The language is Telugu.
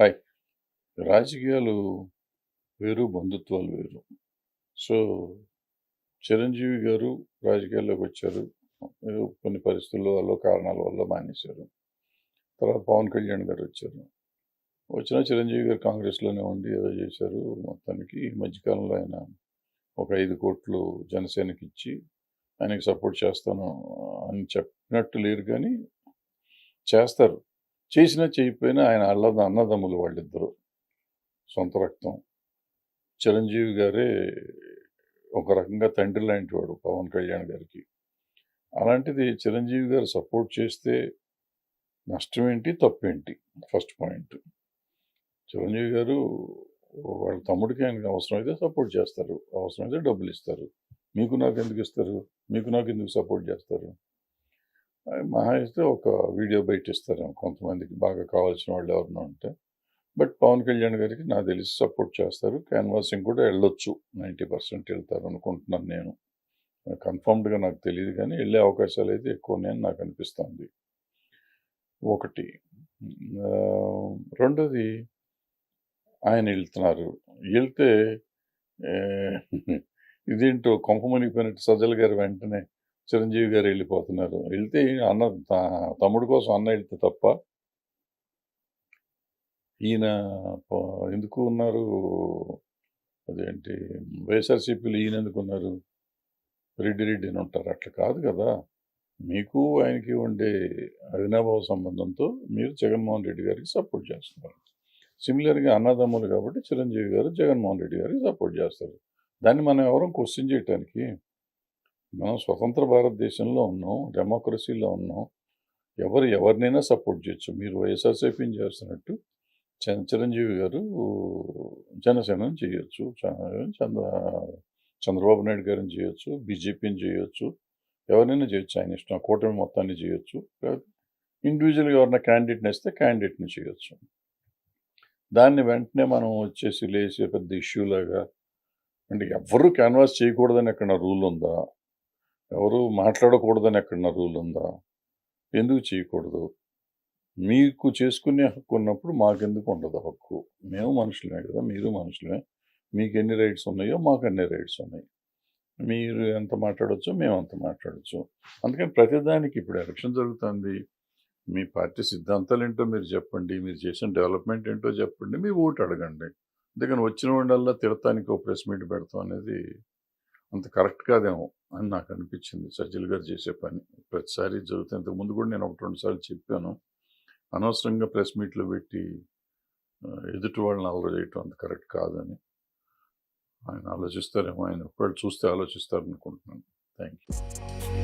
హాయ్. రాజకీయాలు వేరు, బంధుత్వాలు వేరు. సో, చిరంజీవి గారు రాజకీయాల్లోకి వచ్చారు కొన్ని పరిస్థితుల వల్ల కారణాల వల్ల మానేశారు. తర్వాత పవన్ కళ్యాణ్ గారు వచ్చారు వచ్చిన చిరంజీవి గారు కాంగ్రెస్‌లోనే ఉండి ఏదో చేశారు. మొత్తానికి ఈ మధ్యకాలంలో ఆయన ఒక ఐదు కోట్లు జనసేనకి ఇచ్చి ఆయనకి సపోర్ట్ చేస్తాను అని చెప్పినట్టు లేరు కానీ చేస్తారు. చేసినా చేయకపోయినా ఆయన అల్లద అన్నదమ్ములు వాళ్ళిద్దరూ. సొంత రక్తం. చిరంజీవి గారే ఒక రకంగా తండ్రి లాంటివాడు పవన్ కళ్యాణ్ గారికి. అలాంటిది చిరంజీవి గారు సపోర్ట్ చేస్తే నష్టమేంటి? తప్పేంటి? First point. చిరంజీవి గారు వాళ్ళ తమ్ముడికి ఆయనకి అవసరమైతే సపోర్ట్ చేస్తారు. అవసరమైతే డబ్బులిస్తారు. మీకు నాకు ఎందుకు ఇస్తారు? మీకు నాకు ఎందుకు సపోర్ట్ చేస్తారు? మహా అయితే ఒక వీడియో బయటిస్తారేమో కొంతమందికి బాగా కావాల్సిన వాళ్ళు ఎవరైనా ఉంటే. బట్ పవన్ కళ్యాణ్ గారికి నాకు తెలిసి సపోర్ట్ చేస్తారు. క్యాన్వాసింగ్ కూడా వెళ్ళొచ్చు నైంటీ పర్సెంట్ వెళ్తారు అనుకుంటున్నాను నేను. కన్ఫర్మ్డ్‌గా నాకు తెలియదు కానీ వెళ్ళే అవకాశాలు అయితే ఎక్కువనే నాకు అనిపిస్తుంది ఒకటి. రెండోది ఆయన వెళ్తున్నారు వెళ్తే ఇదేంటో కొంప మునిగిపోయినట్టు సజ్జల గారు వెంటనే చిరంజీవి గారు వెళ్ళిపోతున్నారు వెళ్తే అన్న త తమ్ముడు కోసం అన్న వెళ్తే తప్ప ఈయన ఎందుకు ఉన్నారు? అదేంటి వైఎస్ఆర్సీపీలు ఈయన ఎందుకు ఉన్నారు రెడ్డి రెడ్డి అని ఉంటారు. అట్లా కాదు కదా! మీకు ఆయనకి ఉండే అవినాభావ సంబంధంతో మీరు జగన్మోహన్ రెడ్డి గారికి సపోర్ట్ చేస్తున్నారు. సిమిలర్‌గా అన్నదమ్ములు కాబట్టి చిరంజీవి గారు జగన్మోహన్ రెడ్డి గారికి సపోర్ట్ చేస్తారు. దాన్ని మనం ఎవరం క్వశ్చన్ చేయటానికి మనం స్వతంత్ర భారతదేశంలో ఉన్నాం. డెమోక్రసీలో ఉన్నాం. ఎవరు ఎవరినైనా సపోర్ట్ చేయొచ్చు. మీరు వైఎస్ఆర్‌సీపీని చేస్తున్నట్టు చ చిరంజీవి గారు జనసేనని చేయొచ్చు. చంద్ర చంద్రబాబు నాయుడు గారిని చేయొచ్చు. బీజేపీని చేయొచ్చు. ఎవరినైనా చేయొచ్చు ఆయన ఇష్టం. కూటమి మొత్తాన్ని చేయొచ్చు. ఇండివిజువల్గా ఎవరైనా క్యాండిడేట్‌ని ఇస్తే క్యాండిడేట్‌ని చేయొచ్చు. దాన్ని వెంటనే మనం వచ్చేసి లేచి పెద్ద ఇష్యూలాగా అంటే ఎవ్వరు క్యాన్వాస్ చేయకూడదని ఎక్కడ రూల్ ఉందా? ఎవరు మాట్లాడకూడదని ఎక్కడన్నా రూల్ ఉందా? ఎందుకు చేయకూడదు? మీకు చేసుకునే హక్కు ఉన్నప్పుడు మాకెందుకు ఉండదు హక్కు? మేము మనుషులమే కదా! మీరు మనుషులమే. ఎన్ని రైట్స్ ఉన్నాయో మాకు అన్ని రైట్స్ ఉన్నాయి. మీరు ఎంత మాట్లాడొచ్చో మేము అంత మాట్లాడచ్చు అందుకని ప్రతిదానికి ఇప్పుడు ఎలక్షన్ జరుగుతుంది. మీ పార్టీ సిద్ధాంతాలు ఏంటో మీరు చెప్పండి. మీరు చేసిన డెవలప్‌మెంట్ ఏంటో చెప్పండి. మీ ఓటు అడగండి. అందుకని వచ్చిన వాళ్ళల్లా తిడతానికి ఒక ప్రెస్ మీట్ పెడతాం అనేది అంత కరెక్ట్ కాదేమో అని నాకు అనిపించింది. సజ్జల గారు చేసే పని. ప్రతిసారి జరుగుతుంది ఇంతకుముందు కూడా నేను 1, 2 సార్లు చెప్పాను. అనవసరంగా ప్రెస్ మీట్‌లు పెట్టి ఎదుటి వాళ్ళని అల్లరి అంత కరెక్ట్ కాదని. ఆయన ఆలోచిస్తారేమో. ఆయన ఒకవేళ చూస్తే ఆలోచిస్తారనుకుంటున్నాను. Thank you.